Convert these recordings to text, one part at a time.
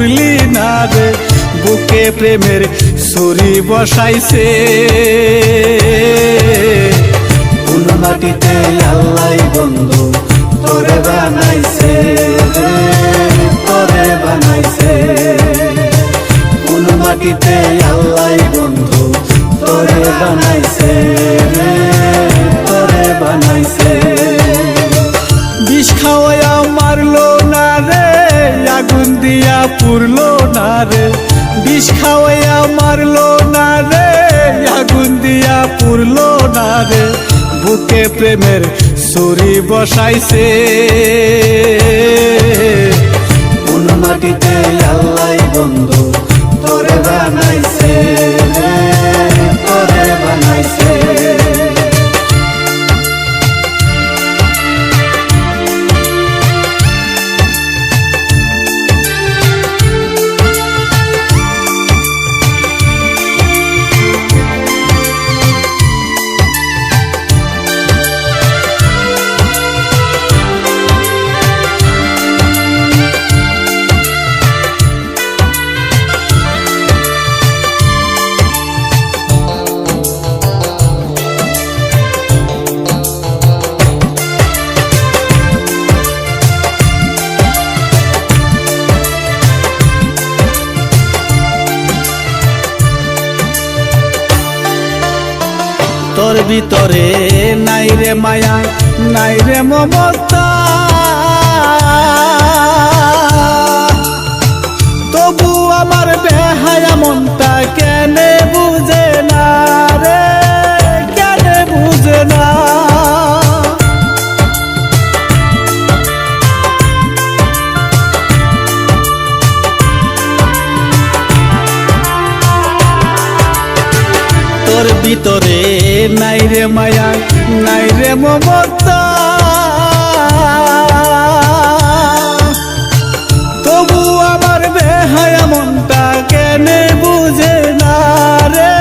পুরলি না রে বুকে প্রেমের ছুরি বসাইছে। মাটিতে আল্লাহ বন্ধু তোরে বানাইছে তোরে বানাইছে। কোন মাটিতে আল্লাহ বন্ধু তোরে বানাইছে তোরে বানাইছে। দিয়া পুরলো না রে, বিষ খাওয়াইয়া মারলো না রে, আগুন দিয়া পুরলো না রে। বুকে প্রেমের সুরি বসাইছে। ভিতরে। নাই রে মায়া নাই রে মমতা। তবু আমার বেহায়া মনটা কেনে রে মায়া, নাই রে মমতা। তবু আমার বেহায়া মনটা কেনে বুঝে না রে,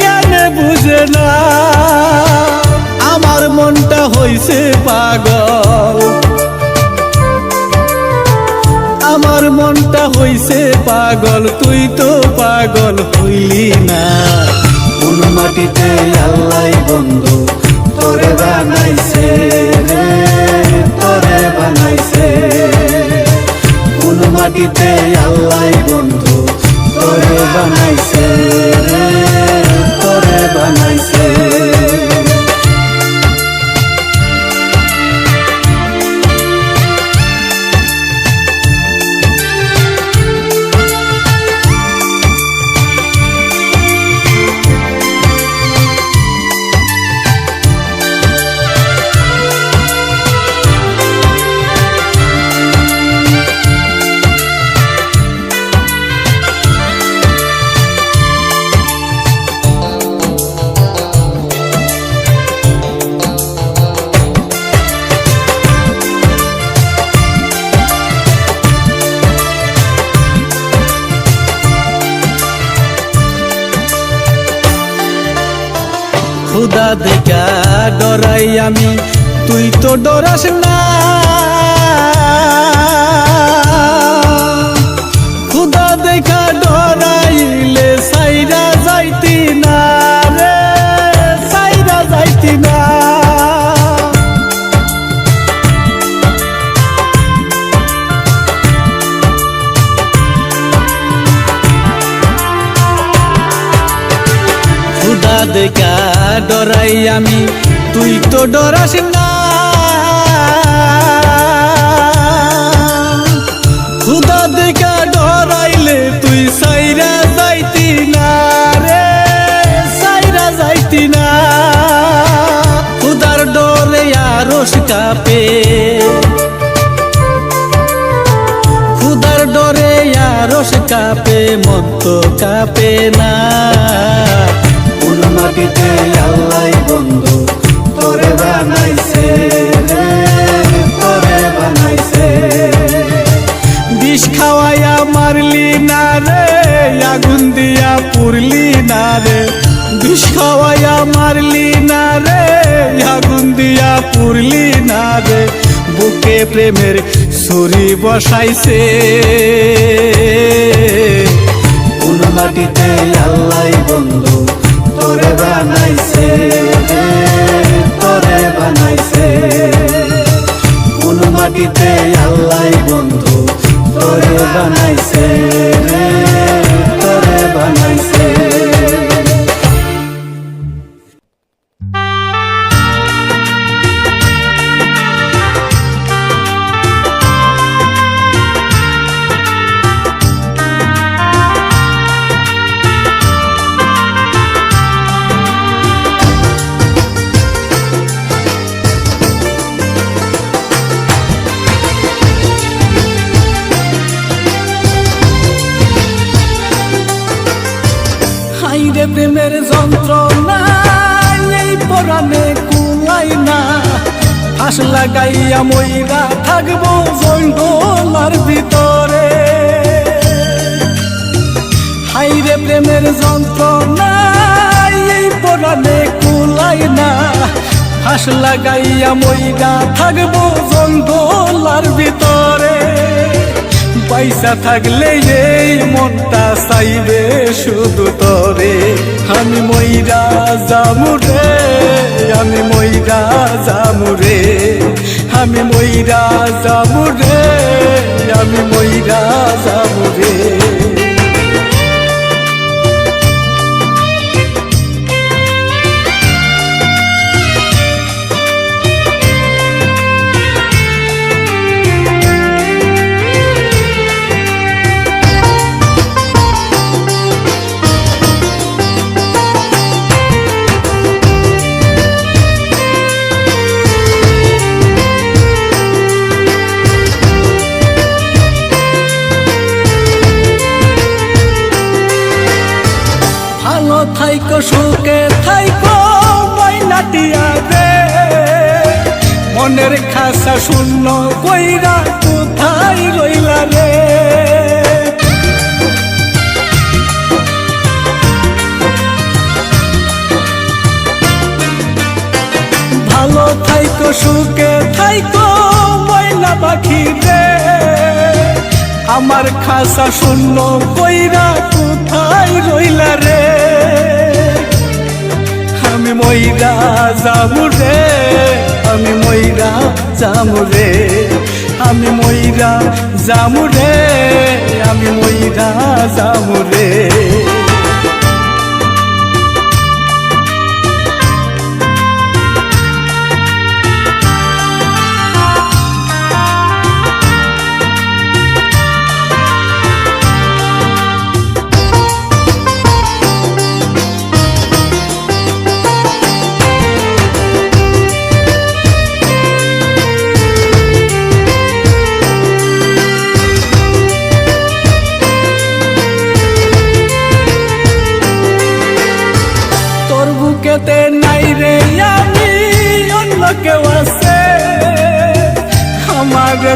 কেনে বুঝে না। আমার মনটা হইছে পাগল। আমার মনটা হইছে পাগল, তুই তো পাগল হইলি না। মাটিতে আল্লাহ বন্ধু তোরে বানাইছে রে তোরে বানাইছে। কোন মাটিতে আল্লাহ বন্ধু দেখা ডরাই আমি। তুই তো ডরাস না। ডরাস না খুদা দেখা ডরাইলে তুই সাইরা যাইতি না রে, সাইরা যাইতি না। খুদার ডরে আরস কাপে কাপে মন তো কাপে না। কোন মাটিতে আল্লাহ বন্ধু। মারলি না রে, আগুন দিয়া পুরলি না রে। বিষয়া মারলি না রে, আগুন দিয়া পুরলি না রে। বুকে প্রেমের ছুরি বসাইছে। কোন মাটিতে আল্লাহ বন্ধু তোরে বানাইছে তোরে বানাইছে। কোন মাটিতে আল্লাহ বন্ধু তোরে বানাইছে রে, তোরে বানাইছে। লাগাইয়া মইরা থাকব জঙ্গলার ভিতরে। হাইরে প্রেমের যন্ত্রণা, এই কুলাই না। হাস লাগাইয়া মইরা থাকব জঙ্গলার ভিতরে। পয়সা থাকলে এই মনটা চাইবে শুধু তরে। আমি মইরা জামুরে আমি ময়রা জামুরে আমি মইরা জামুরে আমি ময়রা জামুরে শূন্য কইরা কোথায় রইলা রে? ভালো থাইকো, সুখে থাইকো, ময়না পাখি রে। আমার খাসা শূন্য কইরা কোথায় রইলা রে? আমি জামুরে আমি ময়রা জামুরে আমি ময়রা জামুরে আমি ময়রা যাব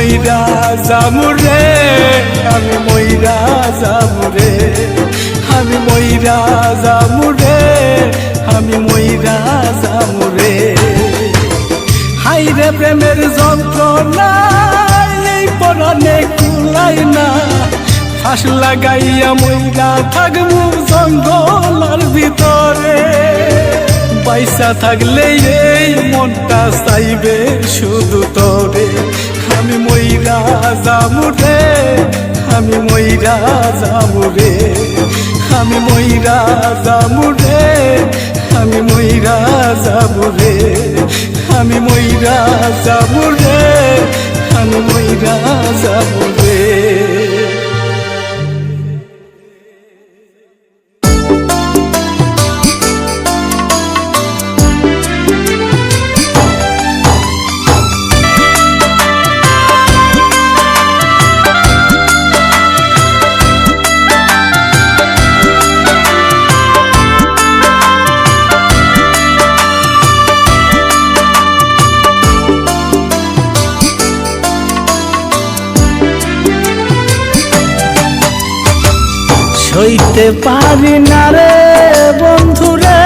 মইরা জামুরে আমি মইরা জামুরে আমি মইরা জামুরে আমি মইরা জামুরে হাইরে প্রেমের যন্ত্রণা, এই পরাণে কুলাই না। ফাঁস লাগাইয়া মইরা থাকব জঙ্গলার ভিতরে। পয়সা থাকলে এই মনটা চাইবে শুধু তোরে। আমি মহিলা যামুরে আমি মইরা যামুরে আমি মহিলা যামুরে আমি মইরা যাবুরে আমি মইরা যাবুরে আমি মইরা যাবুরে সইতে পারি না রে বন্ধুরে।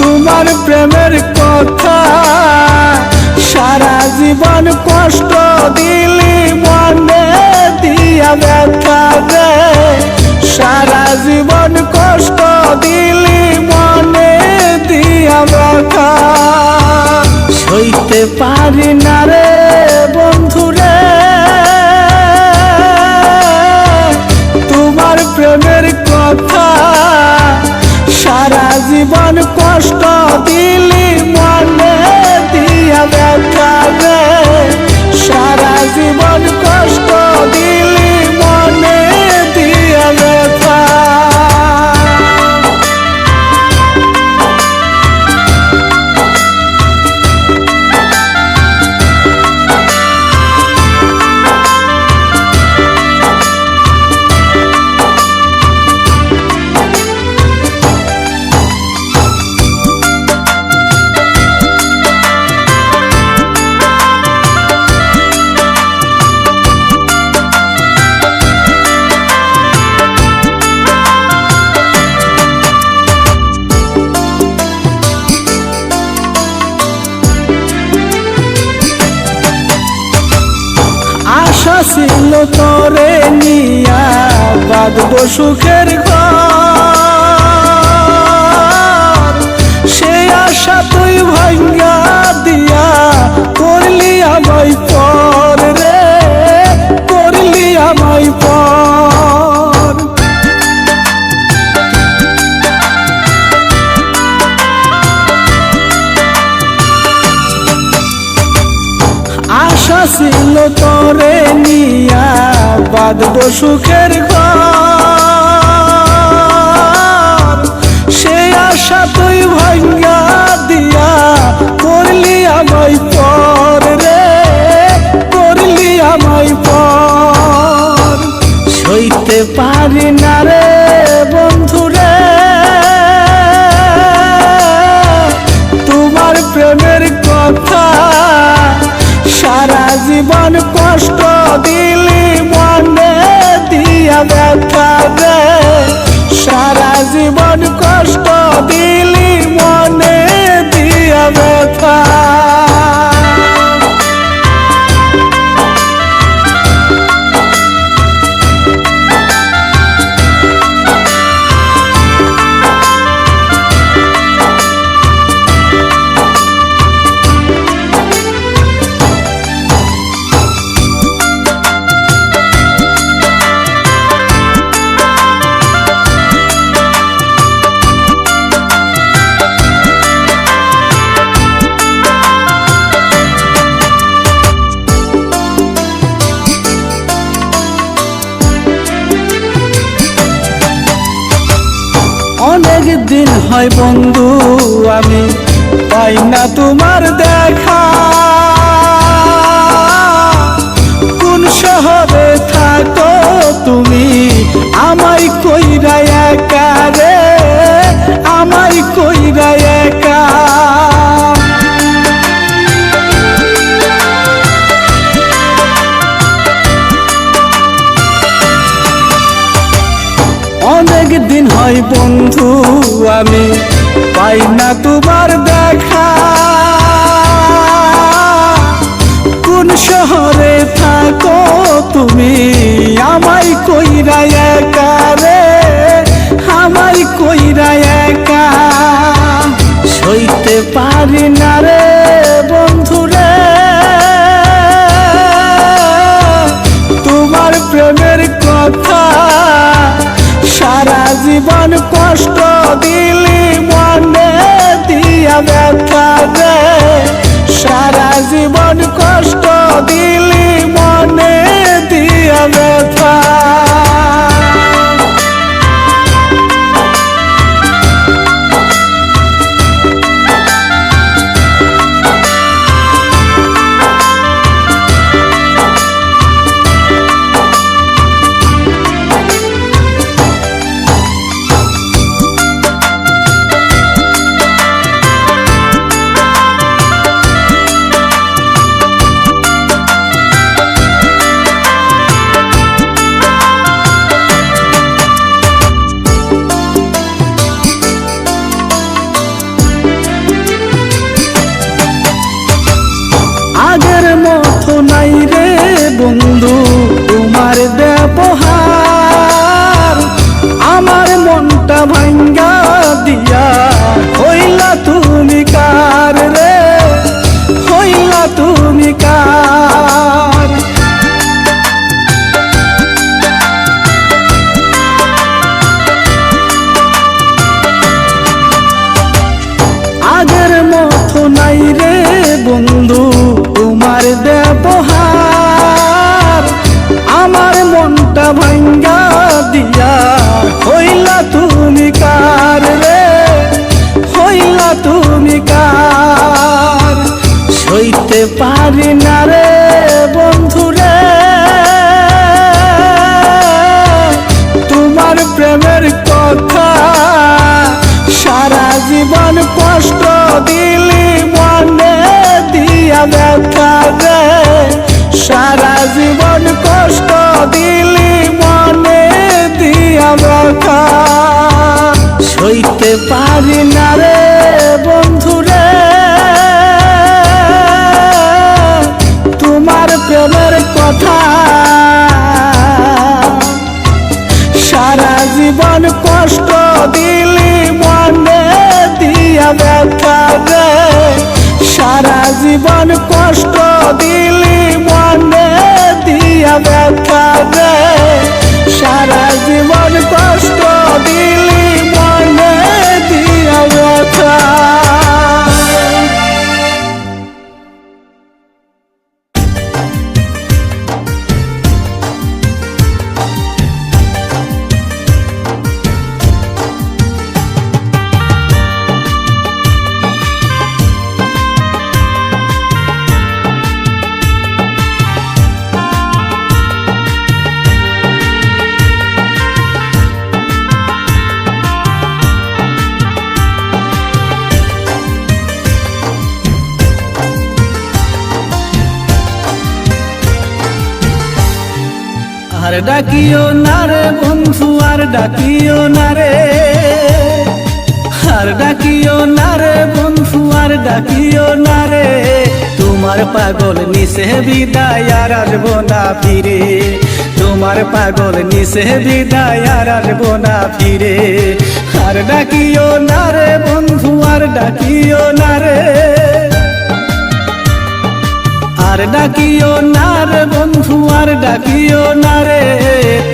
তোমার প্রেমের কথা সারা জীবন কষ্ট দিলি মনে দিয়া ব্যথা রে। সারা জীবন কষ্ট দিলি মনে দিয়া ব্যথা। সইতে পারি না রে সারা জীবন কষ্ট দিলি মনে দিয়া ব্যথা সারা জীবন সুখের সে আশা তুই ভাঙ্গা দিয়া করলি আমায় পর রে, করলি আমায় পর। আশা ছিল তোরে নিয়া বাঁধব সুখের ঘর। দিয়া করলি আমায় পর রে, করলি পর। সইতে পারি না রে তোমার কথা সারা জীবন কষ্ট দিলি দিন হয় বন্ধু, আমি পাই না তোমার দেখা। কোন শহরে থাকো তুমি, আমায় কইরা একা রে, আমায় কইরা আমি পাই না তোমার দেখা। কোন শহরে থাকো তুমি আমায় কইরা একা রে, আমায় কইরা একা। সইতে পারি না রে। জীবন কষ্ট দিলি মনে দিয়া ব্যথা রে। সারা জীবন কষ্ট দিলি মনে দিয়া ব্যথা। ডাকিও না রে বন্ধু, আর ডাকিও না রে। আর ডাকিও না রে বন্ধু, আর ডাকিও না রে। তোমার পাগল নিষে বিদায়, আর আসব না ফিরে। তোমার পাগল নিষে বিদায়, আর আসব না ফিরে। আর ডাকিও না রে বন্ধু, আর ডাকিও না রে। আর ডাকিও না রে বন্ধু, আর ডাকিও না রে।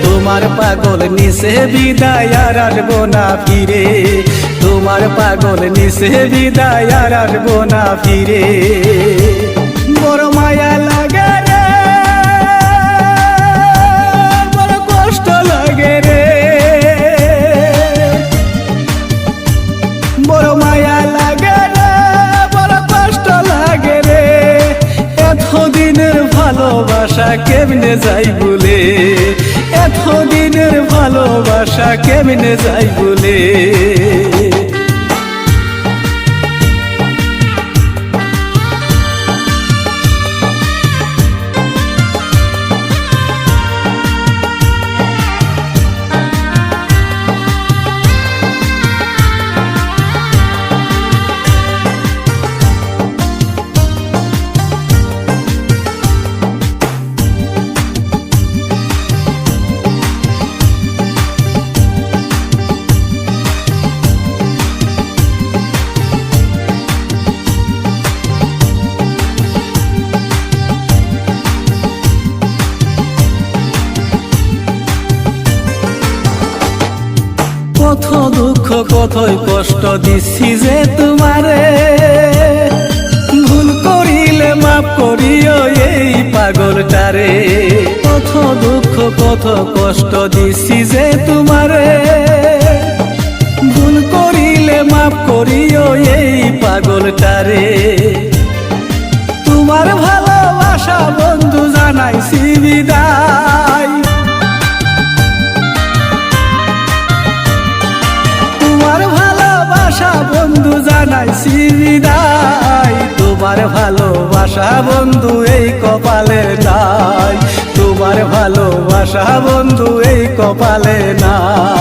তোমার পাগল নিষে বিদায় আর আসব না ফিরে। তোমার পাগল নিষে বিদায় আর আসব না ফিরে। কেমনে যাই বলে? এতদিনের ভালোবাসা কেমনে যাই বলে? দুঃখ কতই কষ্ট দিচ্ছি যে তোমারে। ভুল করিলে মাফ করিও এই পাগলটারে। কত দুঃখ, কত কষ্ট দিচ্ছি যে তোমারে। ভুল করিলে মাফ করিও এই পাগলটারে। তোমার ভালোবাসা বন্ধু জানাইছি বিদায়। ভালোবাসা বন্ধু জানাইছি বিদায় তোমার ভালোবাসা বন্ধু এই কপালে নাই। তোমার ভালোবাসা বন্ধু এই কপালে নাই।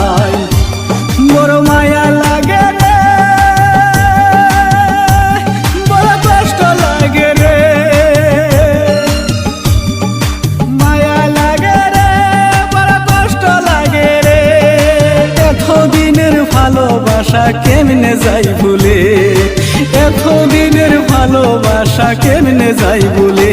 ভালোবাসা কেমনে যাই বলে? এতদিনের ভালোবাসা কেমনে যাই ভুলে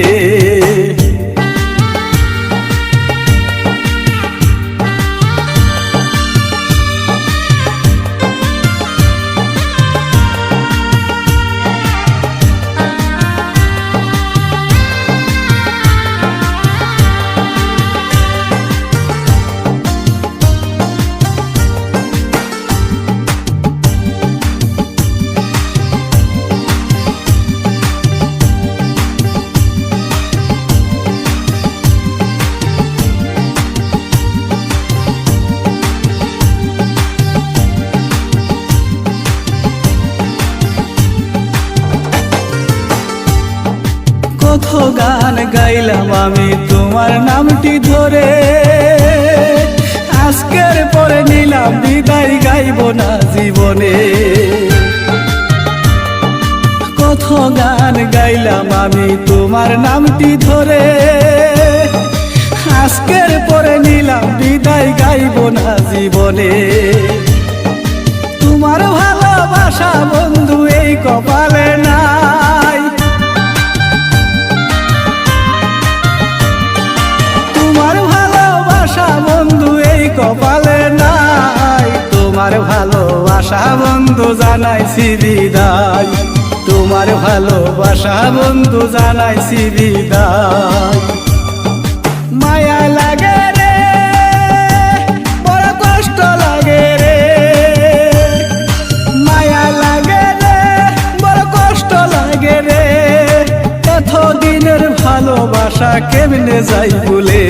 আমি তোমার নামটি ধরে। আজকের পরে নিলাম, বিদায় গাইব না জীবনে। কত গান গাইলাম আমি তোমার নামটি ধরে। আজকের পরে নিলাম, বিদায় গাইব না জীবনে। তোমার ভালোবাসা বন্ধু, এই কপালে নাই কপালে নাই। তোমার ভালোবাসা বন্ধু জানাইছি বিদায়। তোমার ভালোবাসা বন্ধু জানাইছি বিদায়। মায়া লাগে রে, বড় কষ্ট লাগে রে। মায়া লাগে রে, বড় কষ্ট লাগে রে। এতদিনের ভালোবাসা কেমনে যাই বলে?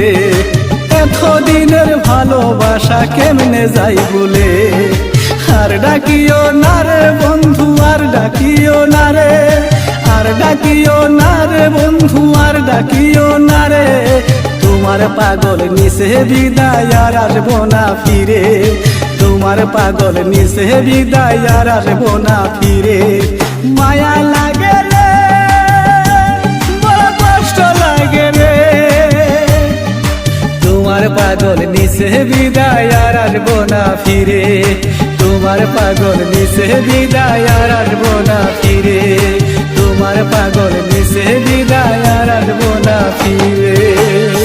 এতদিনের ভালোবাসা, কেমনে যাই বলে? আর ডাকিও না রে বন্ধু, আর ডাকিও না রে। আর ডাকিও না রে বন্ধু, আর ডাকিও না রে। তোমার পাগল নিচে বিদায় আর আসব না ফিরে। তোমার পাগল নিচে বিদায় আর আসব না ফিরে। মায়া পাগল নিশে বিদায় আর আসব না ফিরে। তোমার পাগল নিশে বিদায় আর আসব না ফিরে। তোমার পাগল নিশে বিদায় আর আসব না ফিরে।